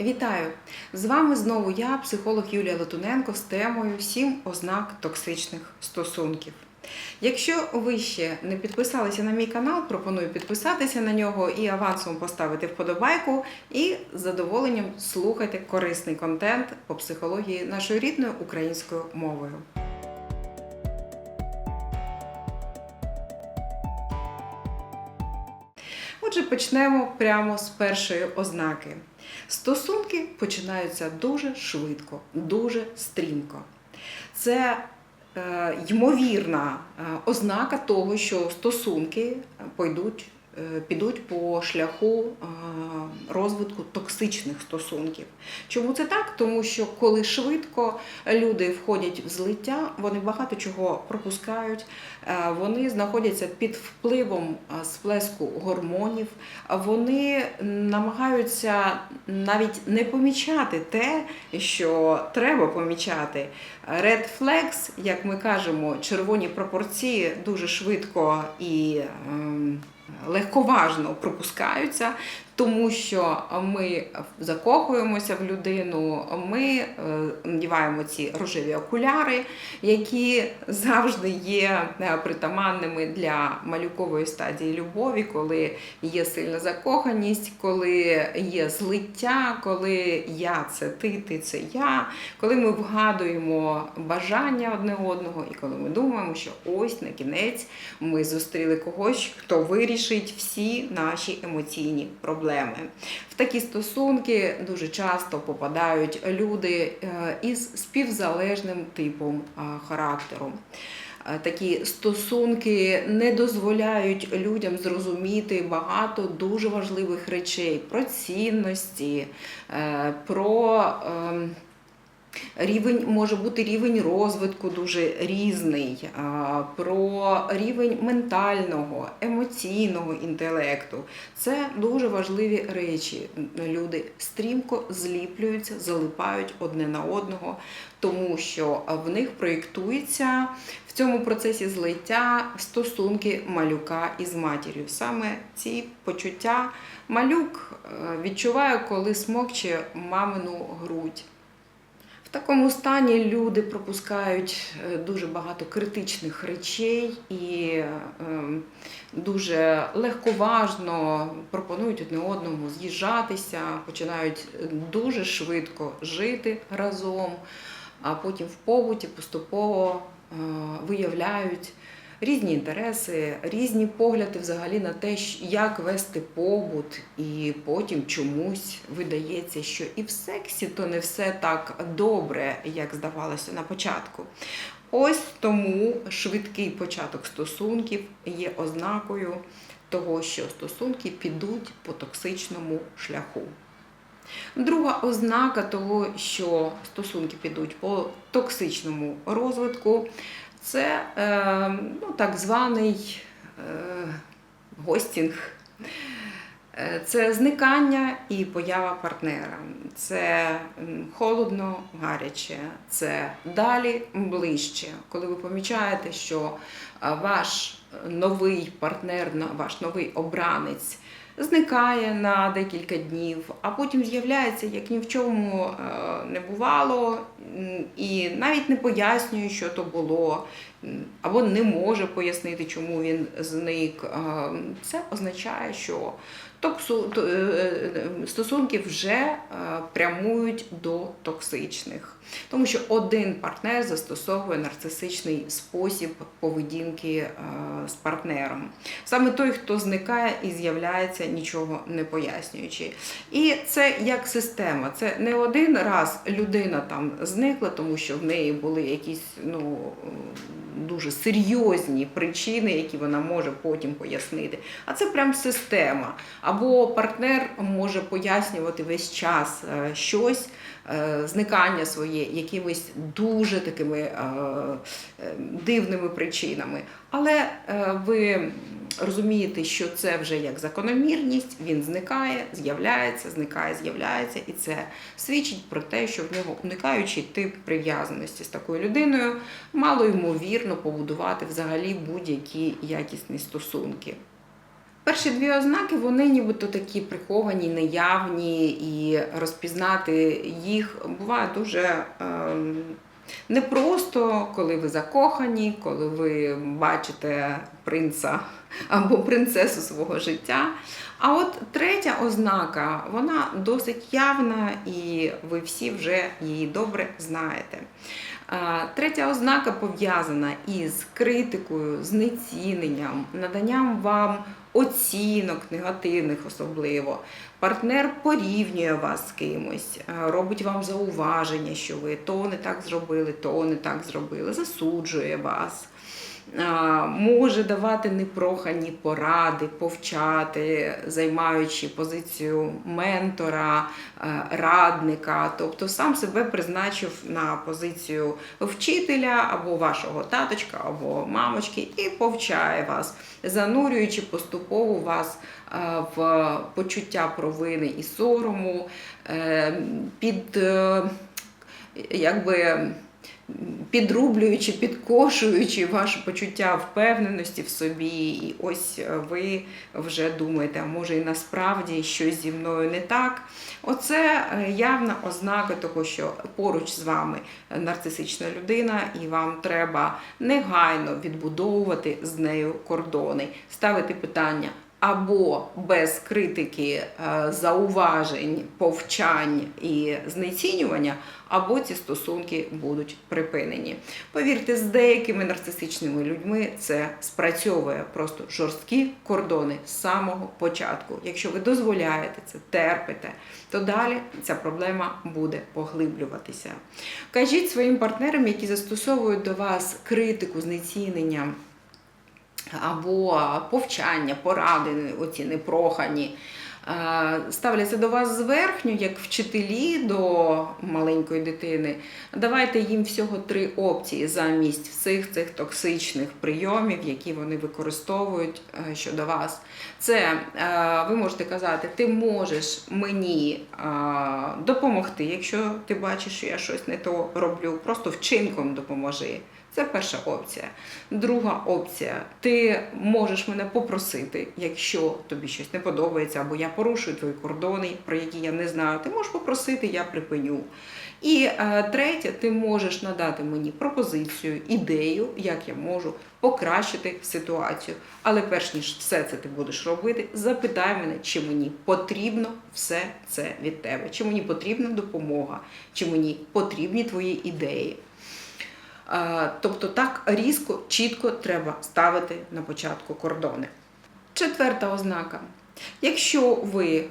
Вітаю! З вами знову я, психолог Юлія Латуненко, з темою «7 ознак токсичних стосунків. Якщо ви ще не підписалися на мій канал, пропоную підписатися на нього і авансом поставити вподобайку. І з задоволенням слухайте корисний контент по психології нашою рідною українською мовою. Отже, почнемо прямо з першої ознаки. Стосунки починаються дуже швидко, дуже стрімко. Це е, ймовірна е, ознака того, що стосунки пойдуть, е, підуть по шляху е, розвитку токсичних стосунків. Чому це так? Тому що коли швидко люди входять в злиття, вони багато чого пропускають, е, вони знаходяться під впливом е, сплеску гормонів, вони намагаються навіть не помічати те, що треба помічати. Red flags, як ми кажемо, червоні пропорції дуже швидко і ем, легковажно пропускаються, тому що ми закохуємося в людину, ми е, надіваємо ці рожеві окуляри, які завжди є е, притаманними для малюкової стадії любові, коли є сильна закоханість, коли є злиття, коли я це ти, ти це я, коли ми вгадуємо бажання одне одного, і коли ми думаємо, що ось на кінець ми зустріли когось, хто вирішить всі наші емоційні проблеми. В такі стосунки дуже часто попадають люди е, із співзалежним типом е, характеру. Е, Такі стосунки не дозволяють людям зрозуміти багато дуже важливих речей про цінності, про ем, Рівень може бути рівень розвитку дуже різний, про рівень ментального, емоційного інтелекту. Це дуже важливі речі. Люди стрімко зліплюються, залипають одне на одного, тому що в них проєктується в цьому процесі злиття стосунки малюка із матір'ю. Саме ці почуття малюк е, відчуває, коли смокче мамину грудь. В такому стані люди пропускають е, дуже багато критичних речей і е, дуже легковажно пропонують одне одному з'їжджатися, починають дуже швидко жити разом, а потім в побуті поступово е, виявляють різні інтереси, різні погляди взагалі на те, як вести побут, і потім чомусь видається, що і в сексі то не все так добре, як здавалося на початку. Ось тому швидкий початок стосунків є ознакою того, що стосунки підуть по токсичному шляху. Друга ознака того, що стосунки підуть по токсичному розвитку, це е, ну, так званий е, гостінг. Е, Це зникання і поява партнера. Це холодно, гаряче, це далі ближче. Коли ви помічаєте, що ваш новий партнер, ваш новий обранець зникає на декілька днів, а потім з'являється, як ні в чому е, не бувало, і навіть не пояснює, що то було, або не може пояснити, чому він зник. Е, Це означає, що е, е, стосунки вже е, прямують до токсичних. Тому що один партнер застосовує нарцисичний спосіб поведінки з партнером. Саме той, хто зникає і з'являється, нічого не пояснюючи. І це як система. Це не один раз людина там зникла, тому що в неї були якісь ну, дуже серйозні причини, які вона може потім пояснити. А це прям система. Або партнер може пояснювати весь час е, щось, е, зникання своє якимись дуже такими е, дивними причинами. Але ви розумієте, що це вже як закономірність, він зникає, з'являється, зникає, з'являється, і це свідчить про те, що в нього уникаючий тип прив'язаності з такою людиною, мало ймовірно побудувати взагалі будь-які якісні стосунки. Перші дві ознаки вони нібито такі приховані, неявні, і розпізнати їх буває дуже ем, непросто, коли ви закохані, коли ви бачите принца або принцесу свого життя. А от третя ознака, вона досить явна, і ви всі вже її добре знаєте. Третя ознака пов'язана із критикою, знеціненням, наданням вам оцінок негативних особливо. Партнер порівнює вас з кимось, робить вам зауваження, що ви то не так зробили, то не так зробили, засуджує вас. Може давати непрохані поради, повчати, займаючи позицію ментора, е, радника, тобто сам себе призначив на позицію вчителя або вашого таточка, або мамочки, і повчає вас, занурюючи поступово вас е, в почуття провини і сорому, е, під якби підрублюючи, підкошуючи ваше почуття впевненості в собі, і ось е, ви вже думаєте, а може і насправді щось зі мною не так. Оце е, явна ознака того, що поруч з вами нарцисична людина, і вам треба негайно відбудовувати з нею кордони, ставити питання. Або без критики, е, зауважень, повчань і знецінювання, або ці стосунки будуть припинені. Повірте, з деякими нарцисичними людьми це спрацьовує просто жорсткі кордони з самого початку. Якщо ви дозволяєте це, терпите, то далі ця проблема буде поглиблюватися. Кажіть своїм партнерам, які застосовують до вас критику, знецінення або повчання, поради, оці непрохані, е, ставляться до вас зверхню, як вчителі до маленької дитини. Давайте їм всього три опції замість всіх цих токсичних прийомів, які вони використовують е, щодо вас. Це е, ви можете казати, ти можеш мені допомогти, якщо ти бачиш, що я щось не то роблю, просто вчинком допоможи. Це перша опція. Друга опція ти можеш мене попросити, якщо тобі щось не подобається, або я порушую твої кордони, про які я не знаю. Ти можеш попросити, я припиню. І е, третє, ти можеш надати мені пропозицію, ідею, як я можу покращити ситуацію. Але перш ніж все це ти будеш робити, запитай мене, чи мені потрібно все це від тебе, чи мені потрібна допомога, чи мені потрібні твої ідеї. Тобто так різко, чітко треба ставити на початку кордони. Четверта ознака. Якщо ви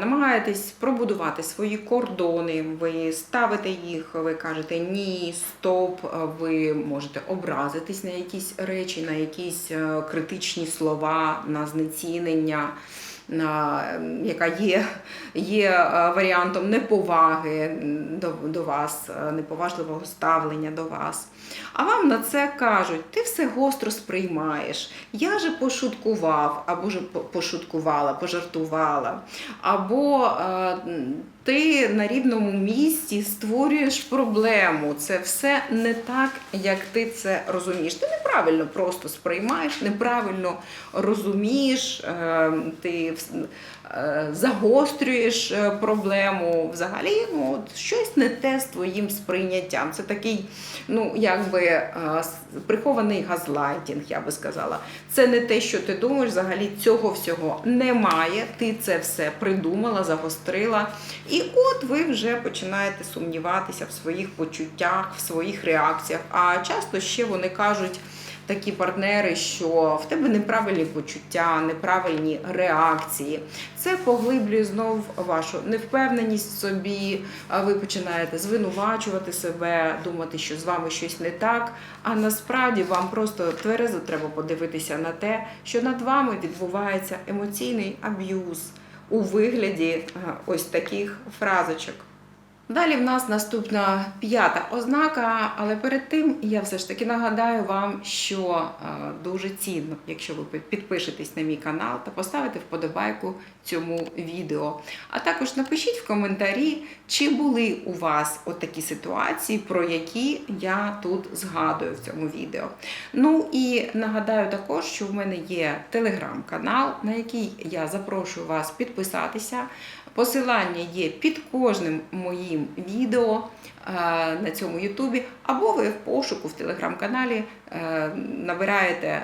намагаєтесь пробудувати свої кордони, ви ставите їх, ви кажете ні, стоп, ви можете образитись на якісь речі, на якісь е, критичні слова, на знецінення, яка є, є е, варіантом неповаги до, до вас, е, неповажливого ставлення до вас. А вам на це кажуть, ти все гостро сприймаєш. Я же пошуткував, або ж пошуткувала, пожартувала. Або е, ти на рівному місці створюєш проблему. Це все не так, як ти це розумієш. Ти неправильно просто сприймаєш, неправильно розумієш, е, е, загострюєш е, проблему. Взагалі, ну, от щось не те з твоїм сприйняттям. Це такий, ну, якби е, прихований газлайтінг, я би сказала. Це не те, що ти думаєш, взагалі цього всього немає. Ти це все придумала, загострила. І от ви вже починаєте сумніватися в своїх почуттях, в своїх реакціях. А часто ще вони кажуть. Такі партнери, що в тебе неправильні почуття, неправильні реакції. Це поглиблює знов вашу невпевненість в собі. Ви починаєте звинувачувати себе, думати, що з вами щось не так. А насправді вам просто тверезо треба подивитися на те, що над вами відбувається емоційний аб'юз у вигляді е, ось таких фразочок. Далі в нас наступна п'ята ознака, але перед тим я все ж таки нагадаю вам, що е, дуже цінно, якщо ви підпишетесь на мій канал та поставите вподобайку цьому відео. А також напишіть в коментарі, чи були у вас от такі ситуації, про які я тут згадую в цьому відео. Ну і нагадаю також, що в мене є телеграм-канал, на який я запрошую вас підписатися. Посилання є під кожним моїм відео е, на цьому Ютубі, або ви в пошуку в телеграм-каналі е, набираєте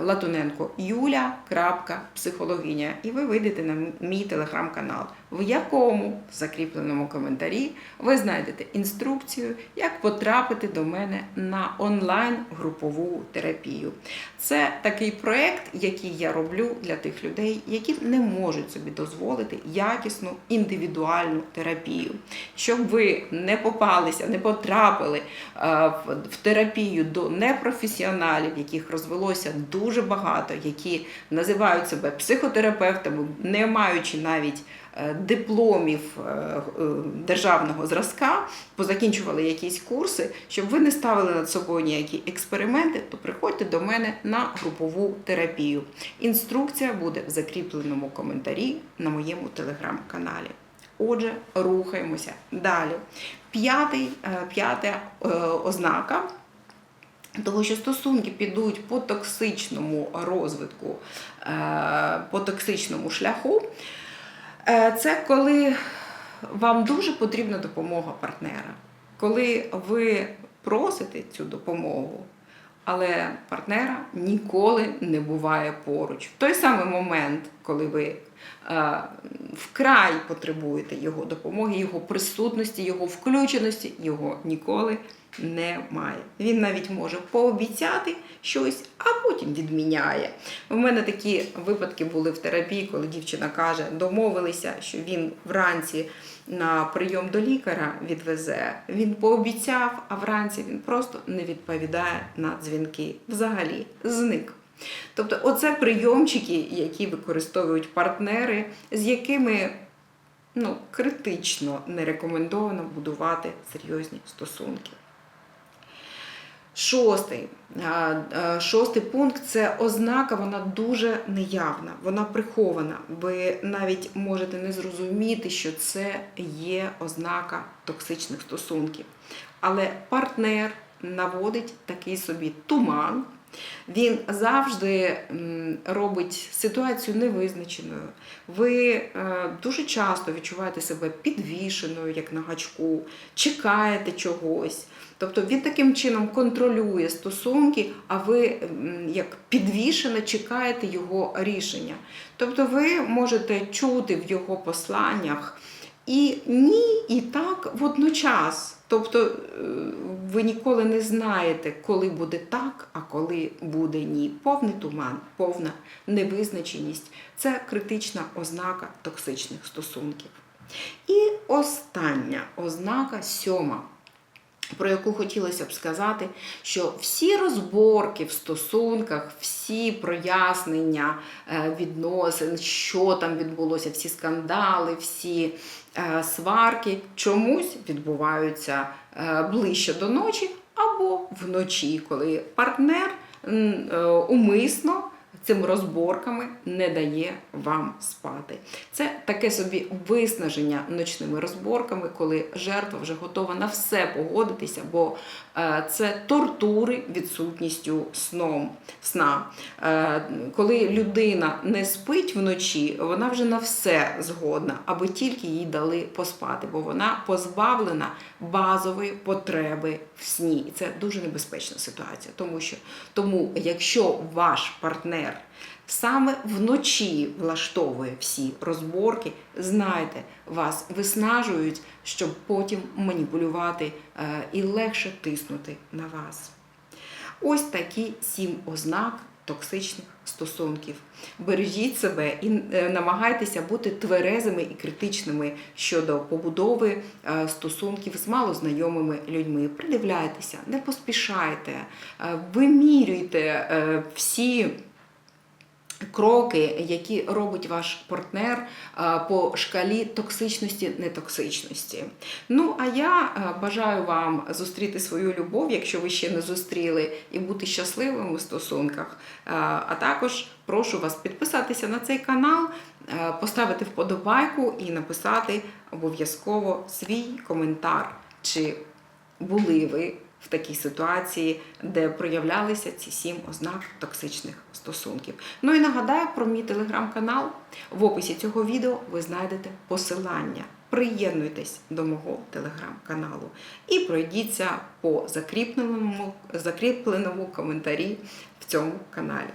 Латуненко Юля.психологиня, і ви вийдете на мій телеграм-канал, в якому в закріпленому коментарі ви знайдете інструкцію, як потрапити до мене на онлайн-групову терапію. Це такий проєкт, який я роблю для тих людей, які не можуть собі дозволити якісну індивідуальну терапію. Щоб ви не попалися, не потрапили е, в- терапію до непрофесіоналів, яких розвелося дуже багато, які називають себе психотерапевтами, не маючи навіть дипломів е, е, державного зразка, позакінчували якісь курси, щоб ви не ставили над собою ніякі експерименти, то приходьте до мене на групову терапію. Інструкція буде в закріпленому коментарі на моєму телеграм-каналі. Отже, рухаємося далі. П'ятий, е, п'ята е, ознака того, що стосунки підуть по токсичному розвитку, е, по токсичному шляху, Е, це коли вам дуже потрібна допомога партнера, коли ви просите цю допомогу, але партнера ніколи не буває поруч. В той самий момент, коли ви е, вкрай потребуєте його допомоги, його присутності, його включеності, його ніколи немає. Він навіть може пообіцяти щось, а потім відміняє. У мене такі випадки були в терапії, коли дівчина каже, домовилися, що він вранці на прийом до лікаря відвезе. Він пообіцяв, а вранці він просто не відповідає на дзвінки. Взагалі зник. Тобто, оце прийомчики, які використовують партнери, з якими ну, критично не рекомендовано будувати серйозні стосунки. Шостий. Шостий пункт це ознака, вона дуже неявна, вона прихована. Ви навіть можете не зрозуміти, що це є ознака токсичних стосунків. Але партнер наводить такий собі туман. Він завжди робить ситуацію невизначеною. Ви е, дуже часто відчуваєте себе підвішеною, як на гачку, чекаєте чогось. Тобто він таким чином контролює стосунки, а ви як підвішено чекаєте його рішення. Тобто ви можете чути в його посланнях і ні, і так водночас. Тобто е, ви ніколи не знаєте, коли буде так, а коли буде ні. Повний туман, повна невизначеність це критична ознака токсичних стосунків. І остання ознака сьома про яку хотілося б сказати, що всі розборки в стосунках, всі прояснення е, відносин, що там відбулося, всі скандали, всі е, сварки чомусь відбуваються е, ближче до ночі або вночі, коли партнер умисно цими розборками не дає вам спати. Це таке собі виснаження ночними розборками, коли жертва вже готова на все погодитися, бо е, це тортури відсутністю сном, сна. Е, Коли людина не спить вночі, вона вже на все згодна, аби тільки їй дали поспати, бо вона позбавлена базової потреби в сні. І це дуже небезпечна ситуація, тому що тому, якщо ваш партнер саме вночі влаштовує всі розборки, знайте, вас виснажують, щоб потім маніпулювати е, і легше тиснути на вас. Ось такі сім ознак токсичних стосунків. Бережіть себе і е, намагайтеся бути тверезими і критичними щодо побудови е, стосунків з малознайомими людьми. Придивляйтеся, не поспішайте, вимірюйте всі кроки, які робить ваш партнер по шкалі токсичності, нетоксичності. Ну, а я бажаю вам зустріти свою любов, якщо ви ще не зустріли, і бути щасливими в стосунках. А також прошу вас підписатися на цей канал, поставити вподобайку і написати обов'язково свій коментар, чи були ви в такій ситуації, де проявлялися ці сім ознак токсичних стосунків. Ну і нагадаю про мій телеграм-канал. В описі цього відео ви знайдете посилання. Приєднуйтесь до мого телеграм-каналу і пройдіться по закріпленому, закріпленому коментарі в цьому каналі.